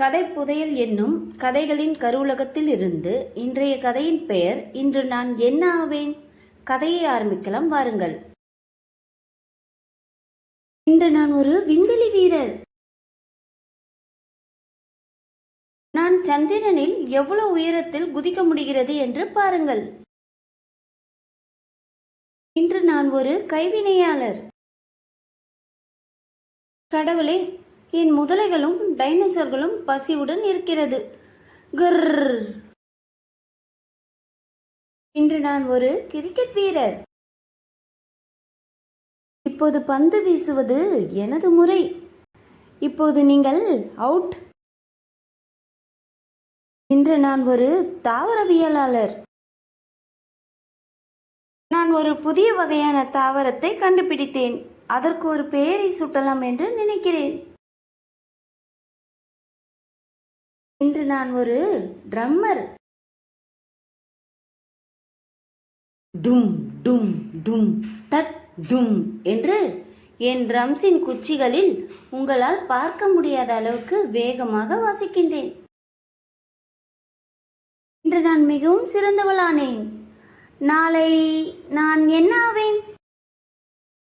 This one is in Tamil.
கதை புதையல் என்னும் கதைகளின் கருவுலகத்தில் இருந்து இன்றைய கதையின் பெயர் இன்று நான் என்ன ஆவேன்? கதையை ஆரம்பிக்கலாம் வாருங்கள். இன்று நான் ஒரு விண்வெளி வீரர். நான் சந்திரனில் எவ்வளவு உயரத்தில் குதிக்க முடிகிறது என்று பாருங்கள். இன்று நான் ஒரு கைவினையாளர். கடவுளே என் முதலைகளும் டைனோசர்களும் பசியுடன் இருக்கிறது. கர். இன்று நான் ஒரு கிரிக்கெட் வீரர். இப்போது பந்து வீசுவது எனது முறை. இப்போது நீங்கள் அவுட். இன்று நான் ஒரு தாவரவியலாளர். நான் ஒரு புதிய வகையான தாவரத்தை கண்டுபிடித்தேன். அதற்கு ஒரு பெயரை சூட்டலாம் என்று நினைக்கிறேன். இன்று நான் ஒரு ட்ரம்மர் டும் டும் டும் தட் டும் என்று என் ட்ரம்ஸின் குச்சிகளில் உங்களால் பார்க்க முடியாத அளவுக்கு வேகமாக வாசிக்கின்றேன். இன்று நான் மிகவும் சிறந்தவளானேன். நாளை நான் என்ன ஆவேன்?